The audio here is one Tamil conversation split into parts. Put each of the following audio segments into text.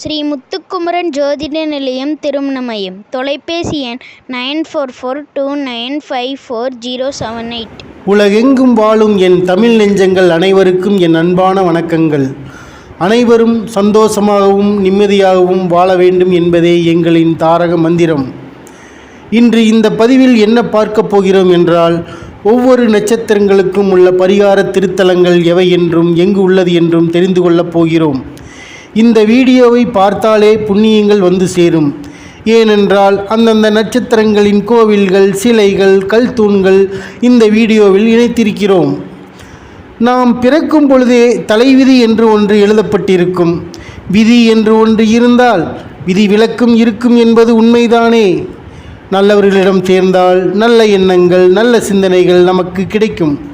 ஸ்ரீ முத்துக்குமரன் ஜோதிட நிலையம் திருமண தொலைபேசி எண் nine four four two nine five four zero seven eight. உலகெங்கும் வாழும் என் தமிழ் நெஞ்சங்கள் அனைவருக்கும் என் அன்பான வணக்கங்கள். அனைவரும் சந்தோஷமாகவும் நிம்மதியாகவும் வாழ வேண்டும் என்பதே எங்களின் தாரக மந்திரம். இன்று இந்த பதிவில் என்ன பார்க்கப் போகிறோம் என்றால் ஒவ்வொரு நட்சத்திரங்களுக்கும் உள்ள பரிகார திருத்தலங்கள் எவை என்றும் எங்கு உள்ளது என்றும் தெரிந்து கொள்ளப் போகிறோம். இந்த வீடியோவை பார்த்தாலே புண்ணியங்கள் வந்து சேரும். ஏனென்றால் அந்தந்த நட்சத்திரங்களின் கோவில்கள் சிலைகள் கல் தூண்கள் இந்த வீடியோவில் இணைத்திருக்கிறோம். நாம் பிறக்கும் பொழுதே தலைவிதி என்று ஒன்று எழுதப்பட்டிருக்கும். விதி என்று ஒன்று இருந்தால் விதி விலக்கும் இருக்கும் என்பது உண்மைதானே. நல்லவர்களிடம் சேர்ந்தால் நல்ல எண்ணங்கள் நல்ல சிந்தனைகள் நமக்கு கிடைக்கும்.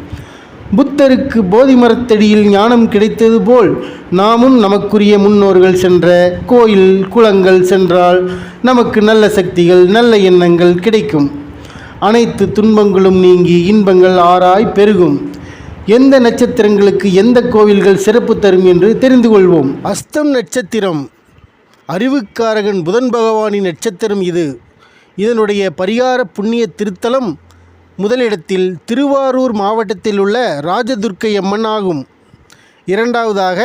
புத்தருக்கு போதி மரத்தடியில் ஞானம் கிடைத்தது போல் நாமும் நமக்குரிய முன்னோர்கள் சென்ற கோயில் குளங்கள் சென்றால் நமக்கு நல்ல சக்திகள் நல்ல எண்ணங்கள் கிடைக்கும். அனைத்து துன்பங்களும் நீங்கி இன்பங்கள் ஆராய் பெருகும். எந்த நட்சத்திரங்களுக்கு எந்த கோவில்கள் சிறப்பு தரும் என்று தெரிந்து கொள்வோம். அஸ்தம் நட்சத்திரம். அறிவுக்காரகன் புதன் பகவானின் நட்சத்திரம் இது. இதனுடைய பரிகார புண்ணிய திருத்தலம் முதலிடத்தில் திருவாரூர் மாவட்டத்தில் உள்ள ராஜதுர்க்கை அம்மன் ஆகும் இரண்டாவதாக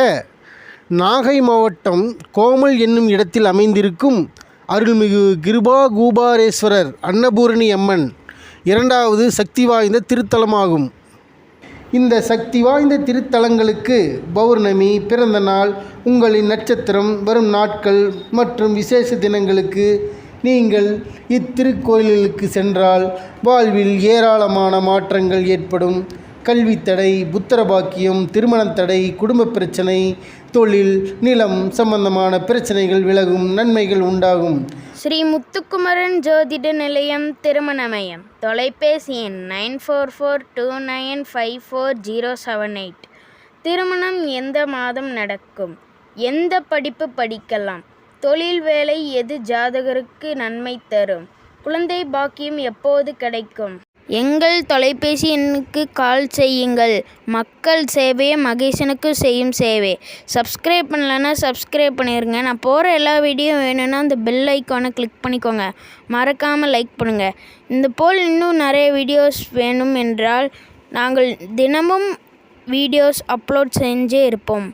நாகை மாவட்டம் கோமல் என்னும் இடத்தில் அமைந்திருக்கும் அருள்மிகு கிருபா கூபாரேஸ்வரர் அன்னபூரணி அம்மன் இரண்டாவது சக்தி வாய்ந்த திருத்தலமாகும். இந்த சக்தி வாய்ந்த திருத்தலங்களுக்கு பௌர்ணமி பிறந்த நாள் உங்களின் நட்சத்திரம் வரும் நாட்கள் மற்றும் விசேஷ தினங்களுக்கு நீங்கள் இத்திருக்கோயில்களுக்கு சென்றால் வாழ்வில் ஏராளமான மாற்றங்கள் ஏற்படும். கல்வி தடை புத்திர பாக்கியம் திருமணத் தடை குடும்ப பிரச்சனை தொழில் நிலம் சம்பந்தமான பிரச்சனைகள் விலகும் நன்மைகள் உண்டாகும். ஸ்ரீ முத்துக்குமரன் ஜோதிட நிலையம் திருமணமயம். தொலைபேசி எண் nine four four two nine five four zero seven eight. திருமணம் எந்த மாதம் நடக்கும்? எந்த படிப்பு படிக்கலாம்? தொழில் வேலை எது ஜாதகருக்கு நன்மை தரும்? குழந்தை பாக்கியம் எப்போது கிடைக்கும்? எங்கள் தொலைபேசி எண்ணுக்கு கால் செய்யுங்கள். மக்கள் சேவையை மகேசனுக்கு செய்யும் சேவை. சப்ஸ்கிரைப் பண்ணலன்னா சப்ஸ்கிரைப் பண்ணிடுங்க நான் போகிற எல்லா வீடியோ வேணும்னா அந்த பெல் ஐக்கானை கிளிக் பண்ணிக்கோங்க. மறக்காமல் லைக் பண்ணுங்கள் இந்த போல் இன்னும் நிறைய வீடியோஸ் வேணும் என்றால் நாங்கள் தினமும் வீடியோஸ் அப்லோட் செஞ்சே இருப்போம்.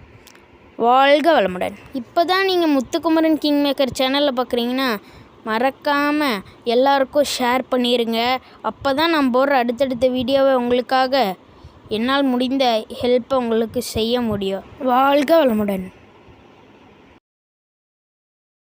வாழ்க வளமுடன். இப்போ தான் நீங்கள் முத்துக்குமரன் கிங் மேக்கர் சேனலில் பார்க்குறீங்கன்னா மறக்காமல் எல்லாருக்கும் ஷேர் பண்ணிடுங்க அப்போ தான் நான் போடுற அடுத்தடுத்த வீடியோவை உங்களுக்காக என்னால் முடிந்த ஹெல்ப்பை உங்களுக்கு செய்ய முடியும். வாழ்க வளமுடன்.